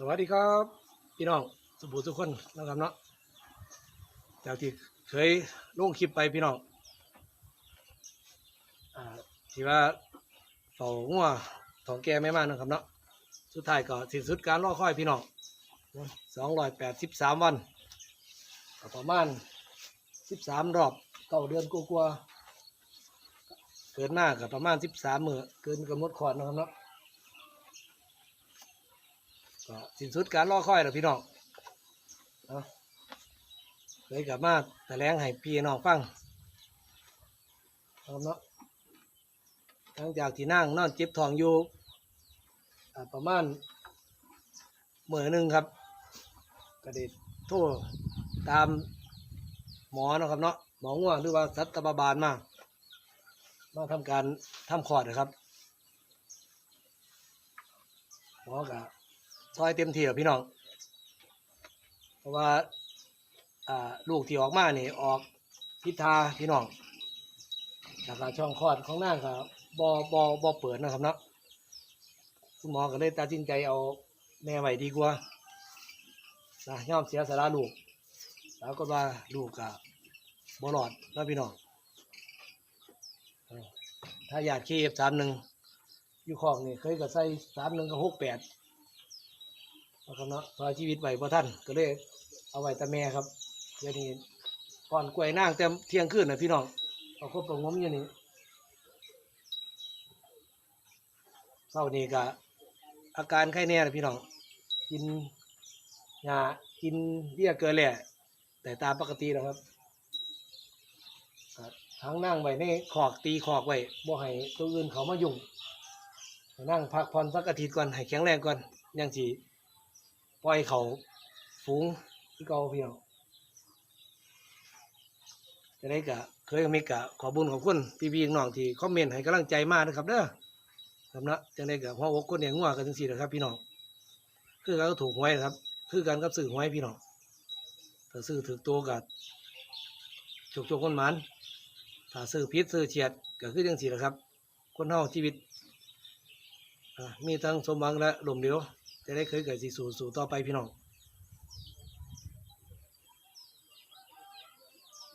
สวัสดีครับพี่น้องสุภูทุกคนนะครับเนาะจากที่เคยลงคลิปไปพี่น้องอที่ว่าเฝ้างัวถองแก่ไม่มากนะครับเนาะสุดท้ายก็สิ้นสุดการรอคอยพี่น้องสองร้อยแปดสิบสามวันก็ประมาณสิบสามรอบเก้าเดือนกลัวเกินหน้ากับประมาณสิบสามมือเกินกำหนดขอดนะครับเนาะ สิ้นสุดการรอคอยแล้วพี่น้องเอาเลยกลับมาแต่แรงให้พี่น้องฟังเอาเนาะหลังจากที่นั่งนอนจ็บทองอยู่ประมาณเมื่อหนึ่งครับก็ได้โทรตามหมอเนาะครับเนาะหมอง่วงหรือว่าสัตวบาลมามาทำการทำคอดนะครับหมอกับ ซอยเต็มที่แล้วพี่น้อง เพราะว่าลูกที่ออกมาเนี่ออกพิธาพี่น้องแล้วก็ช่องคลอดของนางก็บอบอบอเปิดนะครับเนาะคุณหมอก็เลยตัดสินใจเอาแม่ไว้ดีกว่านะย่อมเสียสละลูก แล้วก็ว่าลูกกับบอหลอดนะพี่น้องถ้าอยากเคฟสามหนึ่งอยู่คอกนี่เคยกับใส่สามหนึ่งกับหกแปด นะครับเนาะพอชีวิตไหวพอท่านก็เลยเอาไว้ต่แม่ครับเดี๋ยวนี้ก่อนกล้วยนางเต็มเที่ยงคืนนะพี่น้องเอาครบประงมอยู่นี่เศร้านี้ก็อาการไข้แน่นะพี่น้องกินยากินเบี้ยเกลือแหล่แต่ตามปกติแล้วครับทั้งนั่งไว้ในขอกตีขอกไว้บ่ให้ตัวอื่นเขามายุ่งนั่งพักผ่อนสักอาทิตย์ก่อนให้แข็งแรงก่อนยังสี ล่อยเขาฝูงที่เก่าพี่น้องจะได้กะเคยมีกะขอบุญขอบคุณพี่พี่น้องที่คอมเมนต์ให้กำลังใจมากนะครับเด้อครับเนาะจังได้กะหัวอกคนเนี่ยงัวกันจังสี่นะครับ พี่น้องคือการก็ถูกหวยนะครับ คือการกับสื่อหวยพี่น้องถ้าซื้อถือตัวกับจกจกคนหมันถ้าซื้อพิษซื้อเฉียดก็คือจังสี่นะครับ คนเฮาชีวิตมีทั้งสมหวังและลมเหลว จะได้เคยเกิดสีสู่สู่ต่อไปพี่น้อง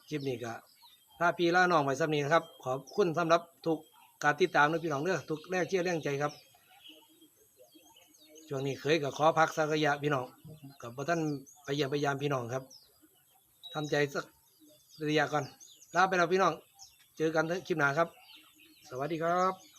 คลิปนี้ก็ถ้าพี่ล่าน้องไว้สำนีนะครับ ขอบคุณสำหรับทุกการติดตามนะพี่น้องเด้อทุกแรกเชื่อแรงใจครับช่วงนี้เคยกับขอพักสักระยะพี่น้องกับท่านไปเยี่ยมยามพี่น้องครับทำใจสักระยะก่อนลาไปแล้วพี่น้อง เจอกันคลิปหน้าครับ สวัสดีครับ